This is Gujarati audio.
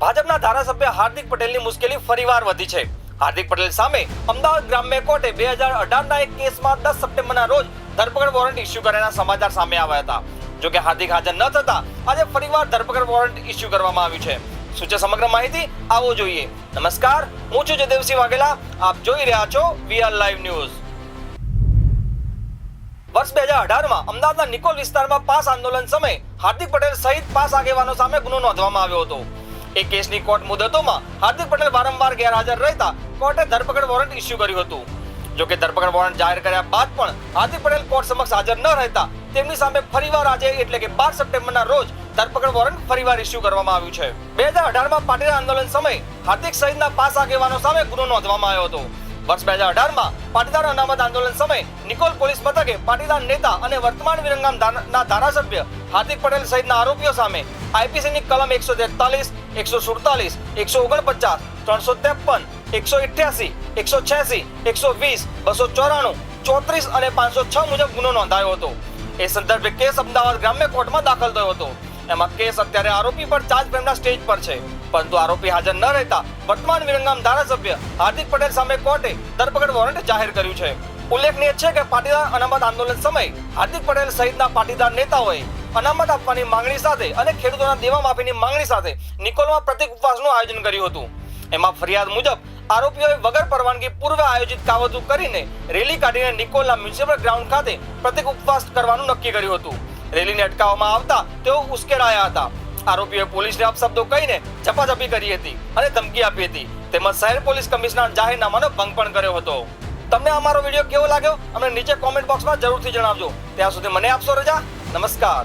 ભાજપના ધારાસભ્ય હાર્દિક પટેલની મુશ્કેલી ફરીવાર વધી છે. હાર્દિક પટેલ સામે અમદાવાદ ગ્રામ્ય કોર્ટે બે હજાર અઢારના એક કેસમાં દસ સપ્ટેમ્બરના રોજ ધરપકડ વોરંટ ઇસ્યુ કર્યાના સમાચાર સામે આવ્યા હતા. જોકે હાર્દિક હાજર ન થતા આજે ફરીવાર ધરપકડ વોરંટ ઇસ્યુ કરવામાં આવ્યું છે. શું છે સમગ્ર માહિતી? આવો જોઈએ. નમસ્કાર, હું છું જયદેવસિંહ વાઘેલા. આપ જોઈ રહ્યા છો વીઆર લાઈવ ન્યૂઝ. વર્ષ બે હજાર અઢારમાં અમદાવાદના નિકોલ વિસ્તારમાં પાસ આંદોલન સમયે હાર્દિક પટેલ સહિત પાસ આગેવાનો સામે ગુનો નોંધવામાં આવ્યો હતો. એ કેસની કોર્ટ મુદતોમાં હાર્દિક પટેલ વારંવાર ગેરહાજર રહેતા કોર્ટે ધરપકડ વોરંટ ઇસ્યુ કર્યું હતું. જો કે ધરપકડ વોરંટ જાહેર કર્યા બાદ પણ હાર્દિક પટેલ કોર્ટ સમક્ષ હાજર ન રહેતા તેમની સામે ફરીવાર આજે એટલે કે બાર સપ્ટેમ્બરના રોજ ધરપકડ વોરંટ ફરીવાર ઇસ્યુ કરવામાં આવ્યું છે. બે હજાર અઢારમાં પાટીદાર આંદોલન સમયે હાર્દિક સહિતના પાસ આગેવાનો સામે ગુનો નોંધવામાં આવ્યો હતો. વર્ષ બે હજાર અઢારમાં પાટીદાર અનામત આંદોલન સમયે નિકોલ પોલીસ મથકે પાટીદાર નેતા અને વર્તમાન વિરંગામ ધાના ધારાસભ્ય હાર્દિક પટેલ સહિતના આરોપીઓ સામે આઈપીસીની કલમ એકસો તેતાલીસ એકસો સુડતાલીસ, એકસો ઓગણપચાસ, ત્રણસો ત્રેપન, એકસો ઇઠ્યાસી, એકસો છ્યાસી, એકસો વીસ, બસો ચોરાણું, ચોત્રીસ અને પાંચસો છ મુજબ ગુનો નોંધાયો હતો. એ સંદર્ભે કેસ અમદાવાદ ગ્રામ્ય કોર્ટમાં દાખલ થયો હતો. એમાં કેસ અત્યારે આરોપી પર ચાર્જ ફ્રેમના સ્ટેજ પર છે. પરંતુ આરોપી હાજર ન રહેતા વર્તમાન વિરંગામ ધારાસભ્ય હાર્દિક પટેલ સામે કોર્ટે ધરપકડ વોરંટ જાહેર કર્યું છે. ઉલ્લેખનીય છે કે પાટીદાર અનામત આંદોલન સમયે હાર્દિક પટેલ સહિતના પાટીદાર નેતાઓએ અનામત આપવાની માંગણી સાથે અને ખેડૂતોના દેવા માફીની માંગણી સાથે નિકોલમાં પ્રતિક ઉપવાસનું આયોજન કર્યું હતું. એમાં ફરિયાદ મુજબ આરોપીઓએ વગર પરવાનગી પૂર્વે આયોજિત કાવતું કરીને રેલી કાઢીને નિકોલના મ્યુનિસિપલ ગ્રાઉન્ડ ખાતે પ્રતિક ઉપવાસ કરવાનું નક્કી કર્યું હતું. રેલીને અટકાવવામાં આવતા તેઓ ઉશ્કેરાયા હતા. આરોપીઓએ પોલીસને અપશબ્દો કહીને ઝપાઝપી કરી હતી અને ધમકી આપી હતી. તેમજ શહેર પોલીસ કમિશનર જાહેરનામાનો ભંગ પણ કર્યો હતો. તમને અમારો વીડિયો કેવો લાગ્યો? અમને નીચે કોમેન્ટ બોક્સમાં જરૂરથી જણાવજો. ત્યાં સુધી મને આપશો રજા. નમસ્કાર.